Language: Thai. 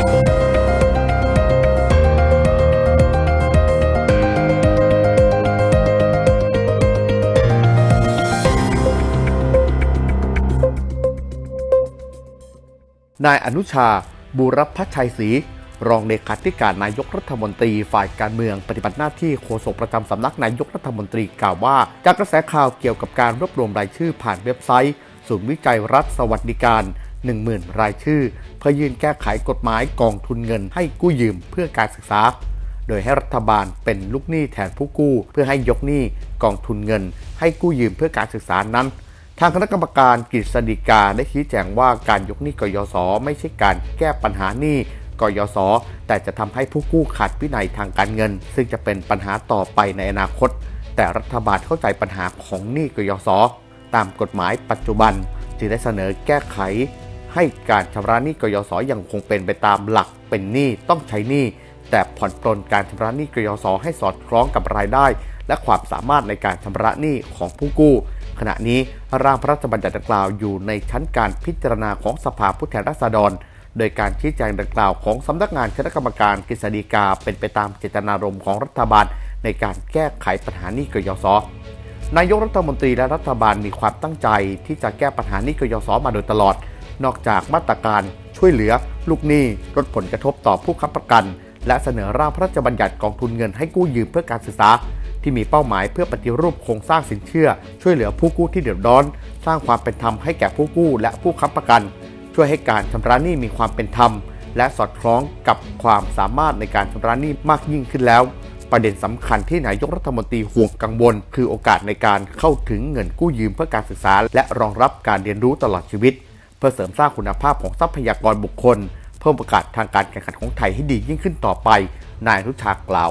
นายอนุชา บูรพชัยศรีรองเลขาธิการนายกรัฐมนตรีฝ่ายการเมืองปฏิบัติหน้าที่โฆษกประจำสำนักนายกรัฐมนตรีกล่าวว่า จากกระแสข่าวเกี่ยวกับการรวบรวมรายชื่อผ่านเว็บไซต์ ศูนย์วิจัยรัฐสวัสดิการ 10,000 รายชื่อ เพื่อยื่นแก้ไขกฎหมายกองทุนเงินให้กู้ยืมเพื่อการศึกษา โดยให้รัฐบาลเป็นลูกหนี้แทนผู้กู้ เพื่อให้ยกหนี้กองทุนเงิน ให้กู้ยืมเพื่อการศึกษานั้น ทางคณะกรรมการกฤษฎีกาได้ชี้แจงว่าการยกหนี้กยศไม่ใช่การแก้ปัญหาหนี้กยศแต่จะทำให้ผู้กู้ขาดวินัยทางการเงิน ซึ่งจะเป็นปัญหาต่อไปในอนาคต แต่รัฐบาลเข้าใจปัญหาของหนี้กยศตามกฎหมายปัจจุบัน จึงได้เสนอแก้ไข ให้การชำระหนี้กยศยังคงเป็นไปตามหลักเป็นหนี้ต้องใช้หนี้แต่ผ่อนปลนการชำระหนี้กยศให้สอดคล้องกับรายได้ และความสามารถในการชำระหนี้ของผู้กู้ ขณะนี้ร่างพระราชบัญญัติดังกล่าวอยู่ในชั้นการพิจารณาของสภาผู้แทนราษฎร โดยการชี้แจงดังกล่าวของสำนักงานคณะกรรมการกฤษฎีกาเป็นไปตามเจตนารมณ์ของรัฐบาล ในการแก้ไขปัญหาหนี้กยศนายกรัฐมนตรีและรัฐบาลมีความตั้งใจที่จะแก้ปัญหาหนี้กยศมาโดยตลอด นอกจากมาตรการช่วยเหลือ ลูกหนี้ลดผลกระทบต่อผู้ค้ำประกัน และเสนอร่างพระราชบัญญัติกองทุนเงินให้กู้ยืมเพื่อการศึกษา ที่มีเป้าหมายเพื่อปฏิรูปโครงสร้างสินเชื่อ ช่วยเหลือผู้กู้ที่เดือดร้อน สร้างความเป็นธรรมให้แก่ผู้กู้และผู้ค้ำประกัน ช่วยให้การชำระหนี้มีความเป็นธรรม และสอดคล้องกับความสามารถในการชำระหนี้มากยิ่งขึ้นแล้วประเด็นสำคัญที่นายกรัฐมนตรีห่วงกังวล คือโอกาสในการเข้าถึงเงินกู้ยืมเพื่อการศึกษา และรองรับการเรียนรู้ตลอดชีวิต เพื่อเสริมสร้างคุณภาพของทรัพยากรบุคคล เพิ่มโอกาสทางการแข่งขันของไทยให้ดียิ่งขึ้นต่อไป นายอนุชากล่าว